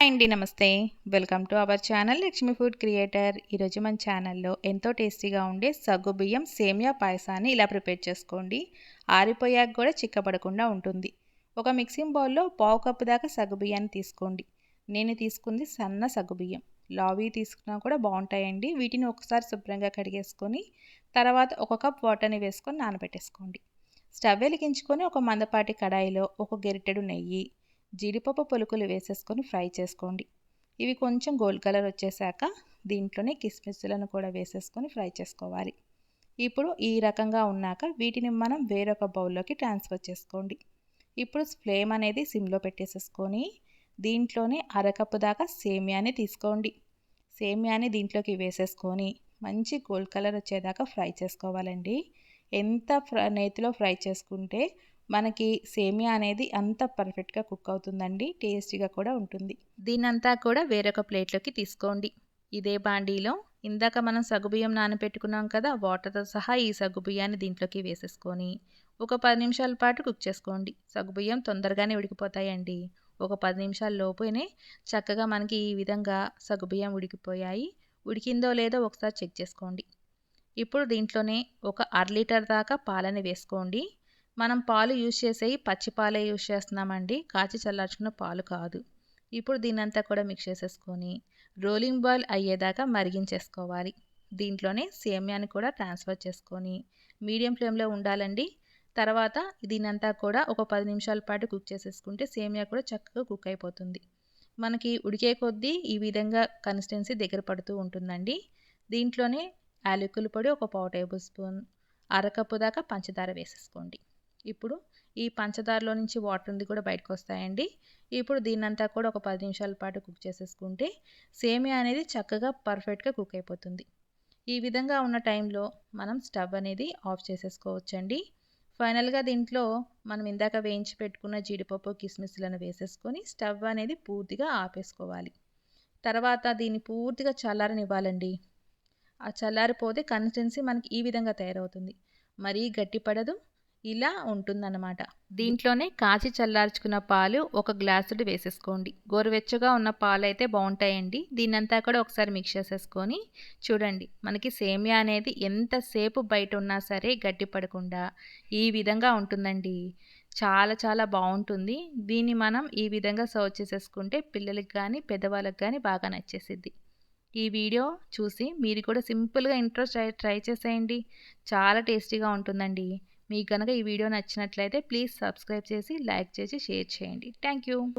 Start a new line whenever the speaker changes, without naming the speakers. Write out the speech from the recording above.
అండి నమస్తే. Welcome to our channel Lakshmi food creator ఈరోజు మన ఛానల్లో ఎంతో టేస్టీగా ఉండే సగ్గు బియ్యం సేమియా పాయసాన్ని ఇలా ప్రిపేర్ చేసుకోండి. ఆరిపోయాక కూడా చిక్కబడకుండా ఉంటుంది. ఒక మిక్సింగ్ బౌల్లో పావు కప్పు దాకా సగ్గు బియ్యాన్ని తీసుకోండి. నేను తీసుకుంది సన్న సగ్గు బియ్యం. లావీ తీసుకున్నా కూడా బాగుంటాయండి. వీటిని ఒకసారి శుభ్రంగా కడిగేసుకొని తర్వాత ఒక కప్ వాటర్ని వేసుకొని నానబెట్టేసుకోండి. స్టవ్ వెలిగించుకొని ఒక మందపాటి కడాయిలో ఒక గెరిటెడు నెయ్యి జీడిపప్పు పులుకులు వేసేసుకొని ఫ్రై చేసుకోండి. ఇవి కొంచెం గోల్డ్ కలర్ వచ్చేసాక దీంట్లోనే కిస్మిస్లను కూడా వేసేసుకొని ఫ్రై చేసుకోవాలి. ఇప్పుడు ఈ రకంగా ఉన్నాక వీటిని మనం వేరొక బౌల్లోకి ట్రాన్స్ఫర్ చేసుకోండి. ఇప్పుడు ఫ్లేమ్ అనేది సిమ్లో పెట్టేసేసుకొని దీంట్లోనే అరకప్పు దాకా సేమియాని తీసుకోండి. సేమియాని దీంట్లోకి వేసేసుకొని మంచి గోల్డ్ కలర్ వచ్చేదాకా ఫ్రై చేసుకోవాలండి. ఎంత ఫ్రై నేతిలో ఫ్రై చేసుకుంటే మనకి సేమియా అనేది అంత పర్ఫెక్ట్గా కుక్ అవుతుందండి టేస్టీగా కూడా ఉంటుంది. దీనంతా కూడా వేరొక ప్లేట్లోకి తీసుకోండి. ఇదే బాండీలో ఇందాక మనం సగుబియ్యం నానబెట్టుకున్నాం కదా వాటర్తో సహా ఈ సగుబియ్యాన్ని దీంట్లోకి వేసేసుకొని ఒక పది నిమిషాల పాటు కుక్ చేసుకోండి. సగుబియ్యం తొందరగానే ఉడికిపోతాయండి. ఒక పది నిమిషాల లోపునే చక్కగా మనకి ఈ విధంగా సగుబియ్యం ఉడికిపోయాయి. ఉడికిందో లేదో ఒకసారి చెక్ చేసుకోండి. ఇప్పుడు దీంట్లోనే ఒక అర లీటర్ దాకా పాలని వేసుకోండి. మనం పాలు యూజ్ చేసేవి పచ్చి పాలే యూజ్ చేస్తున్నామండి. కాచి చల్లార్చుకున్న పాలు కాదు. ఇప్పుడు దీనంతా కూడా మిక్స్ చేసేసుకొని రోలింగ్ బాల్ అయ్యేదాకా మరిగించేసుకోవాలి. దీంట్లోనే సేమ్యాని కూడా ట్రాన్స్ఫర్ చేసుకొని మీడియం ఫ్లేమ్లో ఉండాలండి. తర్వాత దీనంతా కూడా ఒక పది నిమిషాల పాటు కుక్ చేసేసుకుంటే సేమియా కూడా చక్కగా కుక్ అయిపోతుంది. మనకి ఉడికే కొద్దీ ఈ విధంగా కన్సిస్టెన్సీ దగ్గర పడుతూ ఉంటుందండి. దీంట్లోనే యాలకుల పొడి ఒక పావు టేబుల్ స్పూన్ అరకప్పు దాకా పంచదార వేసేసుకోండి. ఇప్పుడు ఈ పంచదారలో నుంచి వాటర్ ఉంది కూడా బయటకు వస్తాయండి ఇప్పుడు దీన్నంతా కూడా ఒక పది నిమిషాల పాటు కుక్ చేసేసుకుంటే సేమియా అనేది చక్కగా పర్ఫెక్ట్గా కుక్ అయిపోతుంది. ఈ విధంగా ఉన్న టైంలో మనం స్టవ్ అనేది ఆఫ్ చేసేసుకోవచ్చండి. ఫైనల్గా దీంట్లో మనం ఇందాక వేయించి పెట్టుకున్న జీడిపప్పు కిస్మిస్లను వేసేసుకొని స్టవ్ అనేది పూర్తిగా ఆపేసుకోవాలి. తర్వాత దీన్ని పూర్తిగా చల్లారనివ్వాలండి. ఆ చల్లారిపోతే కన్సిస్టెన్సీ మనకి ఈ విధంగా తయారవుతుంది. మరీ గట్టిపడదు ఇలా ఉంటుందన్నమాట. దీంట్లోనే కాచి చల్లార్చుకున్న పాలు ఒక గ్లాసుడు వేసేసుకోండి. గోరువెచ్చగా ఉన్న పాలు అయితే బాగుంటాయండి దీన్నంతా కూడా ఒకసారి మిక్స్ చేసేసుకొని చూడండి. మనకి సేమియా అనేది ఎంతసేపు బయట ఉన్నా సరే గట్టి పడకుండా ఈ విధంగా ఉంటుందండి. చాలా చాలా బాగుంటుంది దీన్ని మనం ఈ విధంగా సర్వ్ చేసేసుకుంటే పిల్లలకి కానీ పెద్దవాళ్ళకి కానీ బాగా నచ్చేసిద్ది. ఈ వీడియో చూసి మీరు కూడా సింపుల్గా ఇంట్రెస్ట్ ట్రై చేసేయండి. చాలా టేస్టీగా ఉంటుందండి. మీకు కనుక ఈ వీడియో నచ్చినట్లయితే ప్లీజ్ సబ్స్క్రైబ్ చేసి లైక్ చేసి షేర్ చేయండి. Thank you.